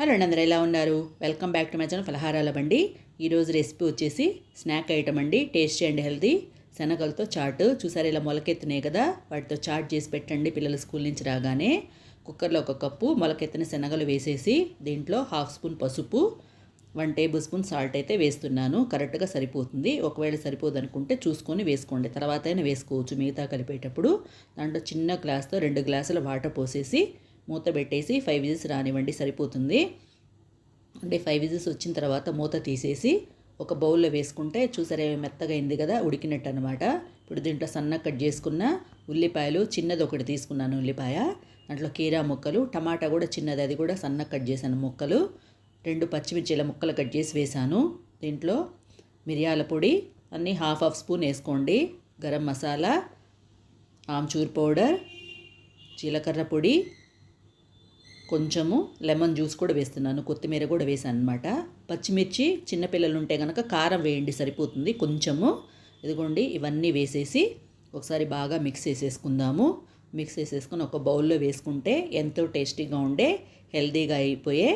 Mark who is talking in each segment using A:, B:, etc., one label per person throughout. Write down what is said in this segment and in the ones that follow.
A: Hello అండి అందరూ ఎలా ఉన్నారు? Welcome back to my channel ఫలహారాల బండి ఈరోజు రెసిపీ వచ్చేసి స్నాక్ ఐటమ్ అండి. టేస్టీ అండ్ హెల్తీ శనగలతో చాట్. చూసారు ఇలా మొలకెత్తినాయి కదా? వాటితో చాట్ చేసి పెట్టండి పిల్లలు స్కూల్ నుంచి రాగానే. కుక్కర్లో ఒక కప్పు మొలకెత్తిన శనగలు వేసేసి దీంట్లో హాఫ్ స్పూన్ పసుపు వన్ టేబుల్ స్పూన్ సాల్ట్ అయితే వేస్తున్నాను. కరెక్ట్గా సరిపోతుంది. ఒకవేళ సరిపోదు అనుకుంటే చూసుకొని వేసుకోండి. తర్వాత అయినా వేసుకోవచ్చు. మిగతా కలిపేటప్పుడు దాంట్లో చిన్న గ్లాస్తో రెండు గ్లాసుల వాటర్ పోసేసి మూత పెట్టేసి ఫైవ్ విజిల్స్ రానివ్వండి సరిపోతుంది. అంటే ఫైవ్ విజిల్స్ వచ్చిన తర్వాత మూత తీసేసి ఒక బౌల్లో వేసుకుంటే చూసారే మెత్తగా అయింది కదా ఉడికినట్టు అనమాట ఇప్పుడు దీంట్లో సన్న కట్ చేసుకున్న ఉల్లిపాయలు చిన్నది ఒకటి తీసుకున్నాను ఉల్లిపాయ. దాంట్లో కీరా ముక్కలు టమాటా కూడా చిన్నది అది కూడా సన్న కట్ చేశాను ముక్కలు. రెండు పచ్చిమిర్చిల ముక్కలు కట్ చేసి వేశాను దీంట్లో. మిరియాల పొడి అన్నీ హాఫ్ హాఫ్ స్పూన్ వేసుకోండి. గరం మసాలా ఆమ్చూర్ పౌడర్ జీలకర్ర పొడి కొంచెము లెమన్ జ్యూస్ కూడా వేస్తున్నాను కొత్తిమీర కూడా వేసాను అనమాట పచ్చిమిర్చి చిన్నపిల్లలు ఉంటే కనుక కారం వేయండి సరిపోతుంది. కొంచెము ఇదిగోండి ఇవన్నీ వేసేసి ఒకసారి బాగా మిక్స్ చేసేసుకుందాము. మిక్స్ చేసేసుకుని ఒక బౌల్లో వేసుకుంటే ఎంతో టేస్టీగా ఉండే హెల్తీగా అయిపోయే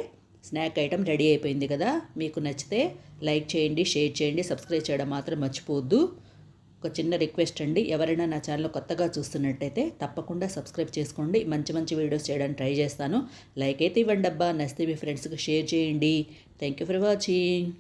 A: స్నాక్ ఐటమ్ రెడీ అయిపోయింది కదా. మీకు నచ్చితే లైక్ చేయండి షేర్ చేయండి సబ్స్క్రైబ్ చేయడం మాత్రం మర్చిపోవద్దు. ఒక చిన్న రిక్వెస్ట్ అండి. ఎవరైనా నా ఛానల్ కొత్తగా చూస్తున్నట్టయితే తప్పకుండా సబ్స్క్రైబ్ చేసుకోండి. మంచి మంచి వీడియోస్ చేయడానికి ట్రై చేస్తాను. లైక్ అయితే ఇవ్వండి అబ్బా. నచ్చితే మీ ఫ్రెండ్స్కి షేర్ చేయండి. Thank you for watching.